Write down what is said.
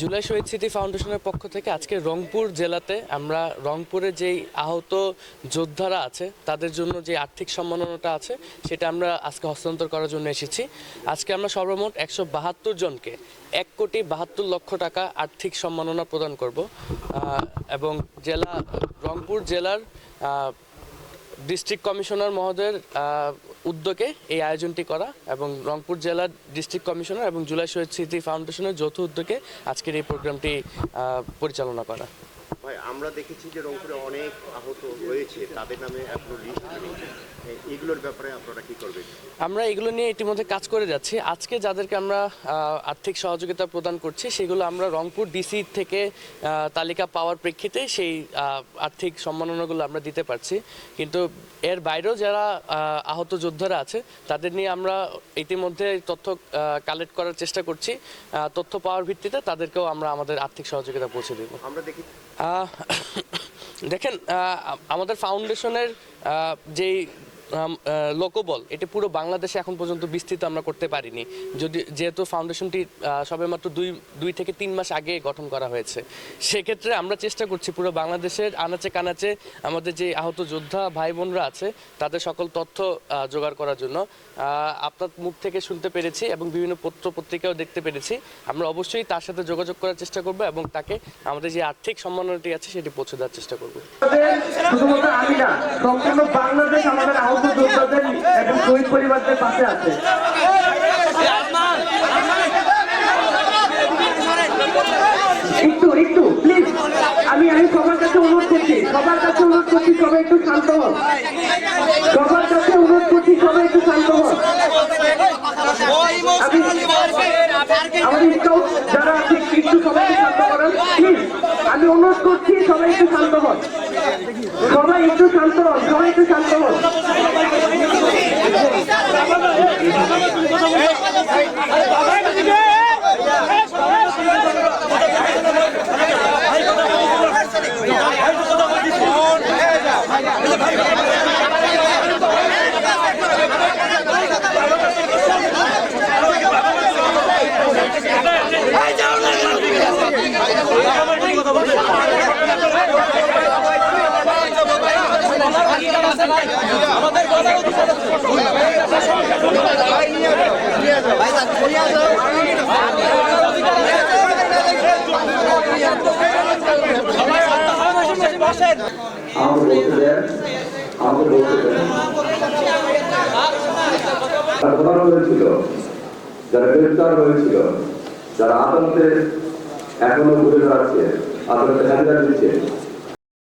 জুলাই শহীদ স্মৃতি ফাউন্ডেশনের পক্ষ থেকে আজকে রংপুর জেলাতে আমরা রংপুরে যেই আহত যোদ্ধারা আছে, তাদের জন্য যে আর্থিক সম্মাননাটা আছে, সেটা আমরা আজকে হস্তান্তর করার জন্য এসেছি। আজকে আমরা সর্বমোট একশো বাহাত্তর জনকে এক কোটি বাহাত্তর লক্ষ টাকা আর্থিক সম্মাননা প্রদান করব। এবং জেলা, রংপুর জেলার ডিস্ট্রিক্ট কমিশনার মহোদয়ের উদ্যোগে এই আয়োজনটি করা এবং রংপুর জেলার ডিস্ট্রিক্ট কমিশনার এবং জুলাই শহীদ স্মৃতি ফাউন্ডেশনের যৌথ উদ্যোগে আজকের এই প্রোগ্রামটি পরিচালনা করা। ভাই আমরা দেখেছি যে রংপুরে অনেক আহত হয়েছে তাদের নামে এখনও লিস্ট এগুলোর ব্যাপারে আপনারা কি করবেন? আমরা এগুলো নিয়ে ইতিমধ্যে কাজ করে যাচ্ছি। আজকে যাদেরকে আমরা আর্থিক সহযোগিতা প্রদান করছি সেগুলো আমরা রংপুর ডিসি থেকে তালিকা পাওয়ার প্রেক্ষিতে সেই আর্থিক সম্মাননাগুলো আমরা দিতে পারছি। কিন্তু এর বাইরেও যারা আহত যোদ্ধারা আছে তাদের নিয়ে আমরা ইতিমধ্যে তথ্য কালেক্ট করার চেষ্টা করছি। তথ্য পাওয়ার ভিত্তিতে তাদেরকেও আমরা আমাদের আর্থিক সহযোগিতা পৌঁছে দেব। আমরা দেখি দেখেন আমাদের ফাউন্ডেশনের যেই লোকবল, এটি পুরো বাংলাদেশে এখন পর্যন্ত বিস্তৃত আমরা করতে পারিনি। যদি, যেহেতু ফাউন্ডেশনটি সবেমাত্র দুই দুই থেকে তিন মাস আগে গঠন করা হয়েছে। সেক্ষেত্রে আমরা চেষ্টা করছি পুরো বাংলাদেশের আনাচে কানাচে আমাদের যে আহত যোদ্ধা ভাই বোনরা আছে, তাদের সকল তথ্য জোগাড় করার জন্য। আপনার মুখ থেকে শুনতে পেরেছি এবং বিভিন্ন পত্র পত্রিকাও দেখতে পেরেছি। আমরা অবশ্যই তার সাথে যোগাযোগ করার চেষ্টা করব এবং তাকে আমাদের যে আর্থিক সম্মাননাটি আছে, সেটি পৌঁছে দেওয়ার চেষ্টা করব। শুধুমাত্র আমি না, সম্পূর্ণ বাংলাদেশ আমাদের আহত যোদ্ধাদের এবং শহীদ পরিবারদের পাশে আছে। একটু একটু প্লিজ আমি আমি সবার কাছে অনুরোধ করছি, সবার কাছে অনুরোধ করছি, সবাই একটু শান্ত হন। সবার কাছে অনুরোধ করছি, সবাই একটু শান্ত হন। আমি আমাদের যারা আছে, একটু সবাই শান্ত করেন আমি অনুরোধ করছি, সবাই একটু শান্ত হন। সবাই একটু শান্ত হন, সবাই একটু শান্ত হন। বলতে দেন তারা প্রধান হয়েছিল যারা গ্রেফতার হয়েছিল যারা আতঙ্কে এখনও ঘুরে বেড়াচ্ছে আতঙ্কে হাজিরা দিচ্ছে